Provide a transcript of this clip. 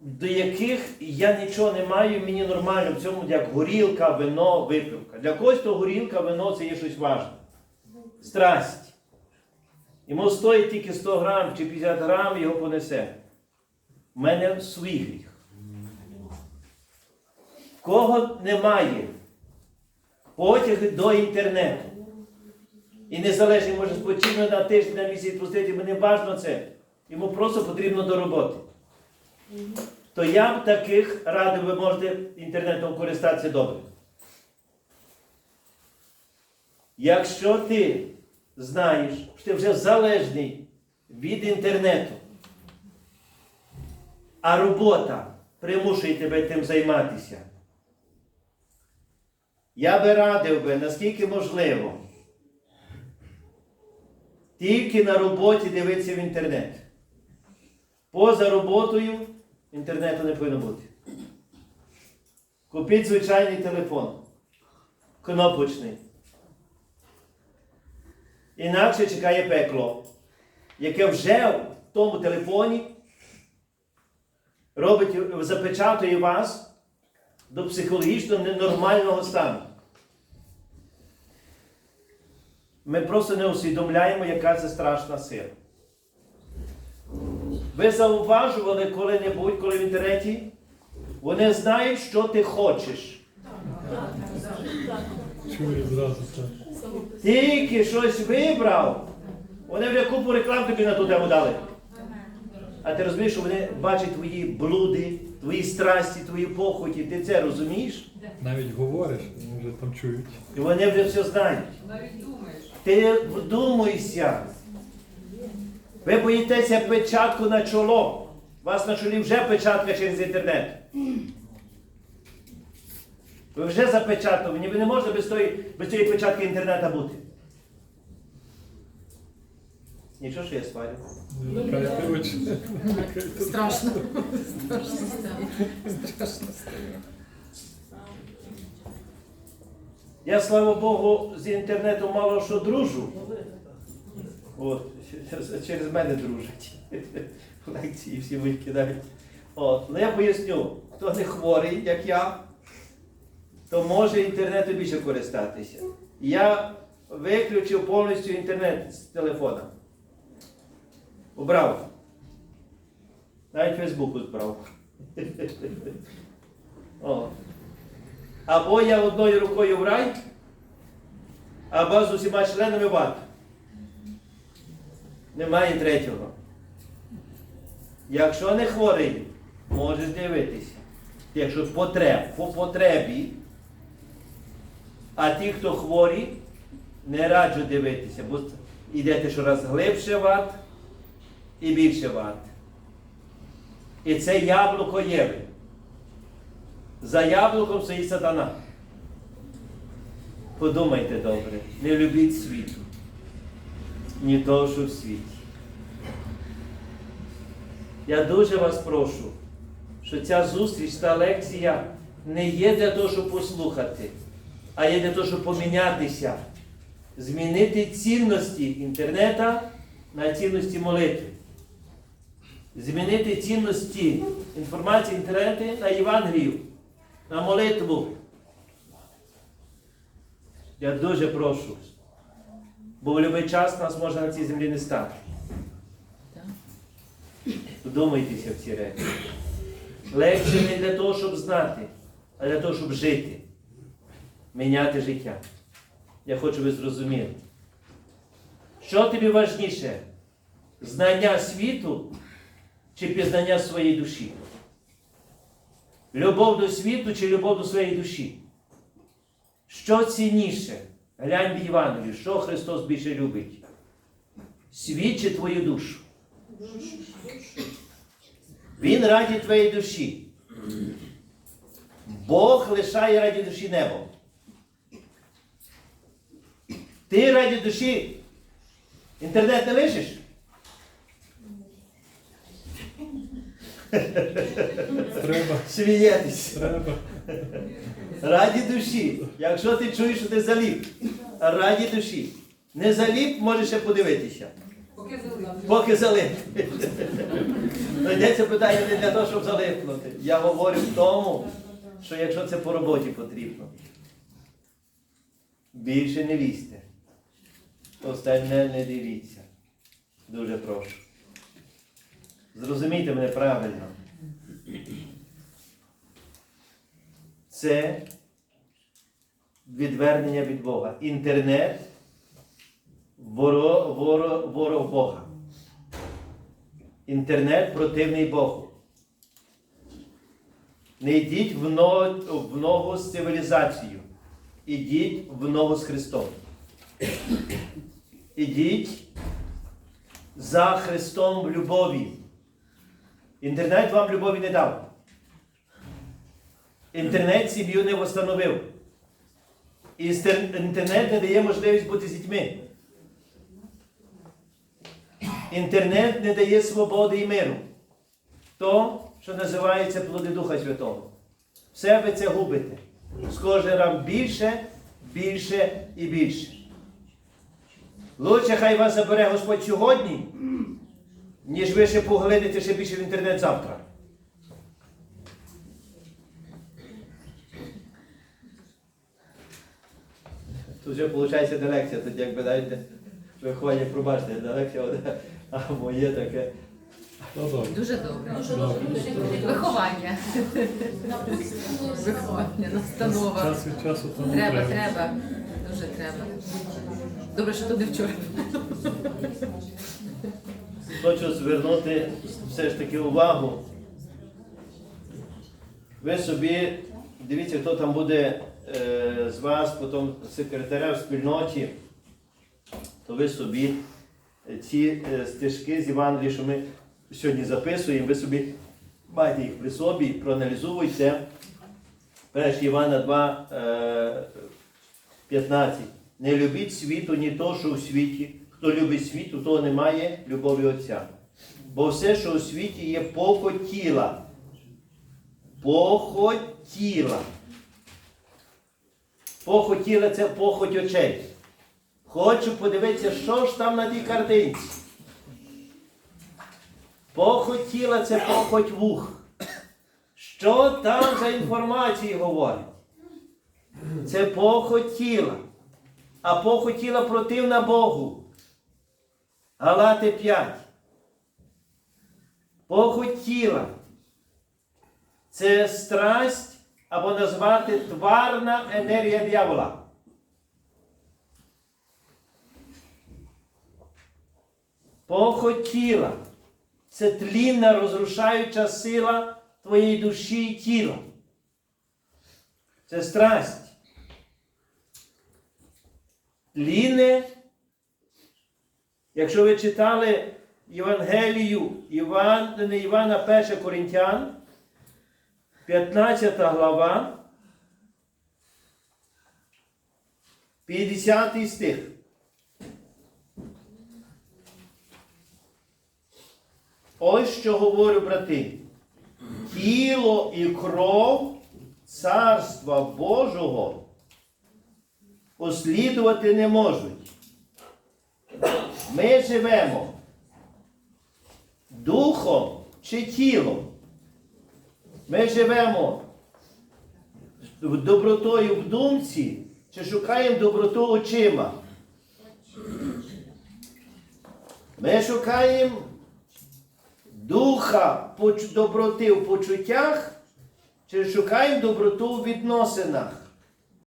до яких я нічого не маю, мені нормально в цьому, як горілка, вино, випивка. Для когось то горілка, вино це є щось важне. Страсть. Йому стоїть тільки 100 грам чи 50 грам, його понесе. У мене свій гріх. Кого немає потяг до інтернету. І незалежно може спочинно на тиждень, на місяць відпустити, мені не це. Йому просто потрібно до роботи. То я б таких радив, ви можете інтернетом користатися добре. Якщо ти знаєш, що ти вже залежний від інтернету, а робота примушує тебе тим займатися, я би радив би, наскільки можливо, тільки на роботі дивитися в інтернет. Поза роботою інтернету не повинно бути. Купіть звичайний телефон. Кнопочний. Інакше чекає пекло, яке вже в тому телефоні робить, запечатує вас до психологічно ненормального стану. Ми просто не усвідомляємо, яка це страшна сила. Ви зауважували коли-небудь, коли в інтернеті? Вони знають, що ти хочеш. Тільки щось вибрав, вони вже купу реклам тобі на ту тему дали. А ти розумієш, що вони бачать твої блуди, твої страсті, твої похоті. Ти це розумієш? Навіть говориш, вони вже там чують. І вони вже все знають. Навіть думаєш. Ти вдумуйся. Ви боїтеся печатку на чоло. У вас на чолі вже печатка через інтернет. Ви вже запечатовані. Ви не можете без, тої, без цієї печатки інтернету бути. Нічого, що я очі. Страшно. Страшно. Страшно. Я, слава Богу, з інтернету мало що дружу. От, через мене дружать. Лекції всі викидають. От. Ну я поясню, хто не хворий, як я, то може інтернету більше користатися. Я виключив повністю інтернет з телефона. Убрав. Навіть Фейсбуку збрав. Або я одною рукою в рай, або з усіма членами в ад. Немає третього. Якщо не хворий, можеш дивитися. Якщо потреб, по потребі, а ті, хто хворі, не раджу дивитися, бо йдете щораз глибше в ад і більше в ад. І це яблуко Єви. За яблуком стоїть сатана. Подумайте добре, не любіть світу, ні того, в світі. Я дуже вас прошу, що ця зустріч, та лекція не є для того, щоб послухати, а є для того, щоб помінятися, змінити цінності інтернета на цінності молитви. Змінити цінності інформації інтернету на Євангелію на молитву. Я дуже прошу, бо в будь-який час нас може на цій землі не стати. Вдумайтеся в ці речі. Лекція не для того, щоб знати, а для того, щоб жити, міняти життя. Я хочу ви зрозуміли. Що тобі важніше? Знання світу чи пізнання своєї душі? Любов до світу чи любов до своєї душі? Що цінніше? Глянь в Євангелію, що Христос більше любить? Світ чи твою душу? Він раді твоєї душі. Бог лишає раді душі небо. Ти раді душі інтернет не лишиш? Треба, Смієтесь. треба. Раді душі. Якщо ти чуєш, що ти заліп, раді душі. Не заліп, можеш ще подивитися. Поки залип. Йдеться питання не для того, щоб залипнути. Я говорю в тому, що якщо це по роботі потрібно, більше не лізьте. Остальне не дивіться. Дуже прошу. Зрозумійте мене правильно. Це відвернення від Бога. Інтернет ворог, ворог, ворог Бога. Інтернет противний Богу. Не йдіть в ногу, в ногу з цивілізацією. Ідіть в ногу з Христом. Ідіть за Христом в любові. Інтернет вам любові не дав. Інтернет сім'ю не встановив. Інтернет не дає можливість бути з дітьми. Інтернет не дає свободи і миру. То, що називається плоди Духа Святого. Все ви це губите. З кожним більше, більше і більше. Лучше хай вас забере Господь сьогодні, ніж ви ще поглинете ще більше в інтернет завтра. Тут вже виходить не лекція, тут якби знаєте, виходять, пробачте, не лекція, а моє таке. Ну, добре. Дуже добре. Добре. Виховання. Виховання, настанова. Час від часу тому Треба, треба. Дуже треба. Добре, що туди вчора. Хочу звернути все ж таки увагу. Ви собі, дивіться, хто там буде е, з вас, потім секретаря в спільноті, то ви собі ці е, стежки з Євангелії, що ми сьогодні записуємо, ви собі маєте їх при собі, проаналізуйте. 1 Івана 2, е, 15. Не любіть світу, ні то, що у світі. Хто любить світ, у того немає любові Отця. Бо все, що у світі є похоть тіла. Похоть тіла. Похоть тіла це похоть очей. Хочу подивитися, що ж там на тій картинці. Похоть тіла це похоть вух. Що там за інформації говорить? Це похоть тіла. А похоть тіла противна Богу. Галати 5. Похоть тіла. Це страсть або назвати тварна енергія диявола. Похоть тіла. Це тлінна розрушаюча сила твоєї душі і тіла. Це страсть. Тліне Якщо ви читали Євангелію Іван, не Івана 1 Коринтян, 15 глава, 50 стих. Ось що говорю, брати. Тіло і кров Царства Божого послідувати не можуть. Ми живемо духом чи тілом. Ми живемо добротою в думці чи шукаємо доброту очима. Ми шукаємо духа доброти в почуттях чи шукаємо доброту в відносинах.